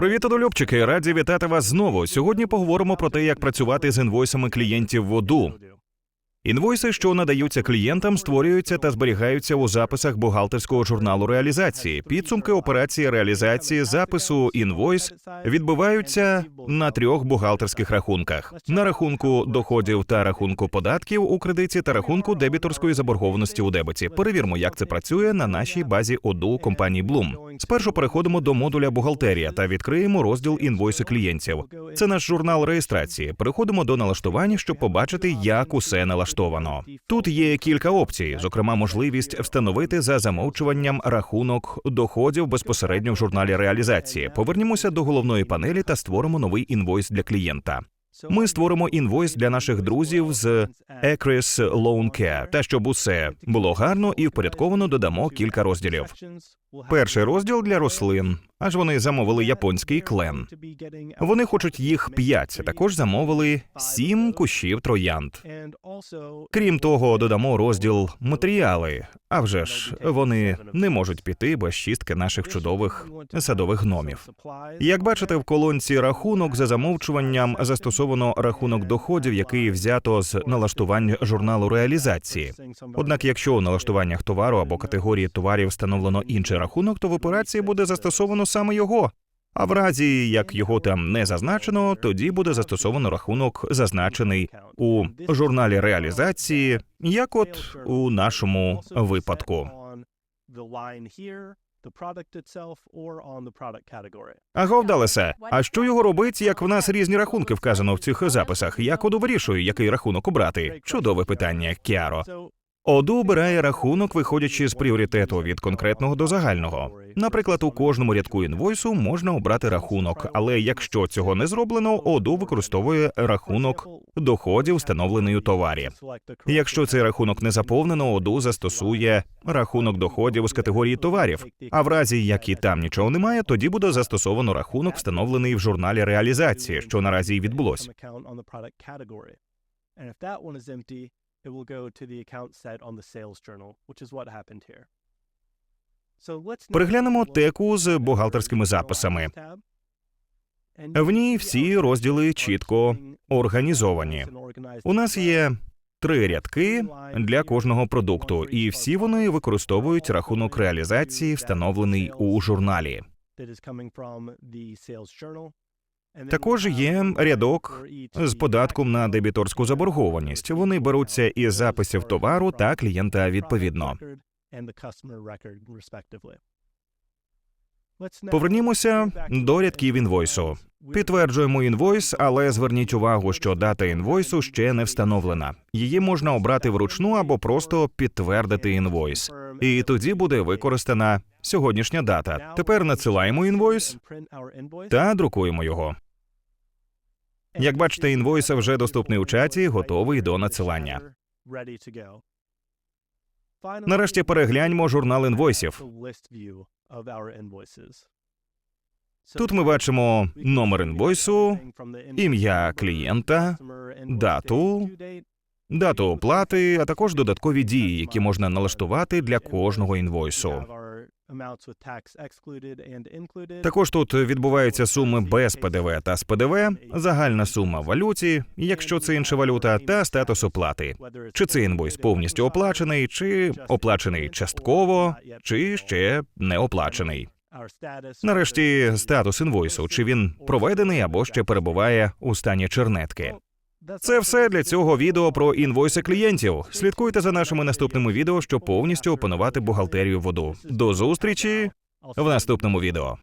Привіт, одолюбчики! Раді вітати вас знову. Сьогодні поговоримо про те, як працювати з інвойсами клієнтів воду. Інвойси, що надаються клієнтам, створюються та зберігаються у записах бухгалтерського журналу реалізації. Підсумки операції реалізації запису інвойс відбуваються на трьох бухгалтерських рахунках: на рахунку доходів та рахунку податків у кредиті та рахунку дебіторської заборгованості у дебеті. Перевірмо, як це працює на нашій базі ОДУ компанії Bloom. Спершу переходимо до модуля бухгалтерія та відкриємо розділ інвойси клієнтів. Це наш журнал реєстрації. Переходимо до налаштування, щоб побачити, як усе налаштовано. Тут є кілька опцій, зокрема, можливість встановити за замовчуванням рахунок доходів безпосередньо в журналі реалізації. Повернімося до головної панелі та створимо новий інвойс для клієнта. Ми створимо інвойс для наших друзів з Acris Loan Care. Та щоб усе було гарно і впорядковано, додамо кілька розділів. Перший розділ для рослин, аж вони замовили японський клен. Вони хочуть їх п'ять. Також замовили сім кущів троянд. Крім того, додамо розділ матеріали. А вже ж вони не можуть піти без чистки наших чудових садових гномів. Як бачите, в колонці рахунок за замовчуванням застосовано рахунок доходів, який взято з налаштувань журналу реалізації. Однак, якщо у налаштуваннях товару або категорії товарів встановлено інший рахунок, то в операції буде застосовано саме його. А в разі як його там не зазначено, тоді буде застосовано рахунок, зазначений у журналі реалізації, як от у нашому випадку. Аго, вдалося. А що його робить, як в нас різні рахунки вказано в цих записах? Я коду вирішую, який рахунок обрати? Чудове питання, Кіаро. ОДУ обирає рахунок, виходячи з пріоритету від конкретного до загального. Наприклад, у кожному рядку інвойсу можна обрати рахунок, але якщо цього не зроблено, ОДУ використовує рахунок доходів, встановлений у товарі. Якщо цей рахунок не заповнено, ОДУ застосує рахунок доходів з категорії товарів. А в разі як і там нічого немає, тоді буде застосовано рахунок, встановлений в журналі реалізації, що наразі й відбулось. It will go to the account set on the sales journal, which is what happened here. So let's Переглянемо теку з бухгалтерськими записами. В ній всі розділи чітко організовані. У нас є три рядки для кожного продукту, і всі вони використовують рахунок реалізації, встановлений у журналі. Також є рядок з податком на дебіторську заборгованість. Вони беруться із записів товару та клієнта відповідно. Повернімося до рядків інвойсу. Підтверджуємо інвойс, але зверніть увагу, що дата інвойсу ще не встановлена. Її можна обрати вручну або просто підтвердити інвойс. І тоді буде використана сьогоднішня дата. Тепер надсилаємо інвойс та друкуємо його. Як бачите, інвойс вже доступний у чаті, готовий до надсилання. Нарешті перегляньмо журнал інвойсів. Тут ми бачимо номер інвойсу, ім'я клієнта, дату, дату оплати, а також додаткові дії, які можна налаштувати для кожного інвойсу. Також тут відбуваються суми без ПДВ та з ПДВ, загальна сума валюті, якщо це інша валюта, та статус оплати. Чи цей інвойс повністю оплачений, чи оплачений частково, чи ще не оплачений. Нарешті статус інвойсу, чи він проведений або ще перебуває у стані чернетки. Це все для цього відео про інвойси клієнтів. Слідкуйте за нашими наступними відео, щоб повністю опанувати бухгалтерію воду. До зустрічі в наступному відео.